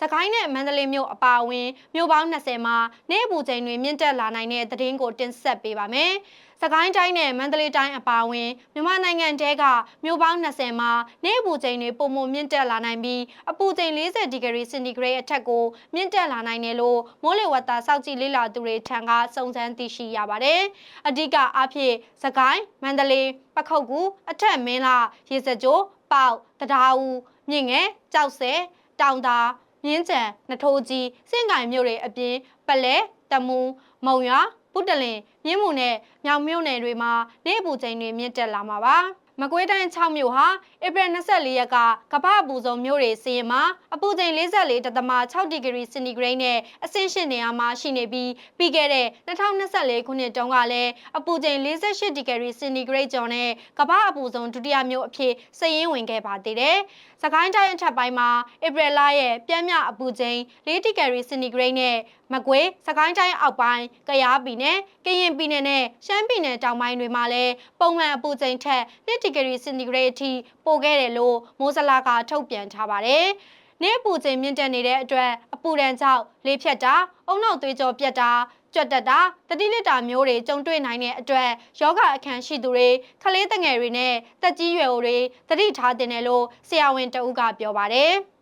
စကိုင်းနဲ့မန္တလေးမြို့အပါအဝင်မြို့ပေါင်း20မှာနေ့အပူချိန်တွေမြင့်တက်လာနိုင်တဲ့သတင်းကိုတင်ဆက်ပေးပါမယ်။စကိုင်းတိုင်းနဲ့မန္တလေးတိုင်းအပါအဝင်မြန်မာနိုင်ငံတဲကမြို့ပေါင်း20မှာနေ့အပူချိန်တွေပုံမမြင့်တက်လာနိုင်ပြီးအပူချိန်40ဒီဂရီစင်တီဂရိတ်အထက်ကိုမြင့်တက်လာနိုင်တယ်လို့မိုးလေဝသစောင့်ကြည့်လေ့လာသူတွေထံကစုံစမ်းသိရှိရပါတယ်။အဓိကအားဖြင့်စကိုင်းမန္တလေးပခုတ်ကူအထက်မင်းလာရေစကြိုးပေါက်တရားဦးမြင့်ငယ်ကြောက်စဲတောင်သာ မြင်းချံနထိုးကြီးစင့်ကင်မြို့တွေအပြင်ပလဲတမူမုံရွာ ပုတလင်မြင်းမူနဲ့မြောင်မြို့နယ်တွေမှာနေ့အပူချိန်တွေမြင့်တက်လာမှာပါမကွေးတိုင်း6မြို့ဟာဧပြီ24ရက်ကကမ္ဘာအပူဆုံးမြို့တွေစီရင်မှာအပူချိန်44.6ဒီဂရီစင်တီဂရိတ်နဲ့အဆင့်ရှင်နေရာမှာရှိနေပြီးပြီးခဲ့တဲ့2024ခုနှစ်တုန်းကလည်းအပူချိန်48ဒီဂရီစင်တီဂရိတ်ကျော်နဲ့ကမ္ဘာအပူဆုံးဒုတိယမြို့အဖြစ်စည်ရင်းဝင်ခဲ့ပါသေးတယ်။စကိုင်းတိုင်းအထက်ပိုင်းမှာဧပြီလရဲ့ပြင်းပြအပူချိန်4ဒီဂရီစင်တီဂရိတ်နဲ့မကွေးစကိုင်းတိုင်းအောက်ပိုင်းကယားပြည်နယ်ကရင်ပြည်နယ်နဲ့ရှမ်းပြည်နယ်တောင်ပိုင်းတွေမှာလည်းပုံမှန်အပူချိန်ထက်1ဒီဂရီစင်တီဂရိတ်အထိပိုခဲ့တယ်လို့မိုးစလာကထုတ်ပြန်ထားပါတယ်။နေ့အပူချိန်မြင့်တက်နေတဲ့အတွက်အပူဒဏ်ကြောင့်လေဖြတ်တာအုံနောက်သွေးကြောပြတ်တာကြွက်တက်တာတတိလစ်တာမျိုးတွေကြုံတွေ့နိုင်တဲ့အတွက်ယောဂအခန်းရှိသူတွေခလေးတငယ်တွေနဲ့တက်ကြီးရွယ်အိုတွေသတိထားတင်တယ်လို့ဆရာဝန်တဦးကပြောပါတယ်။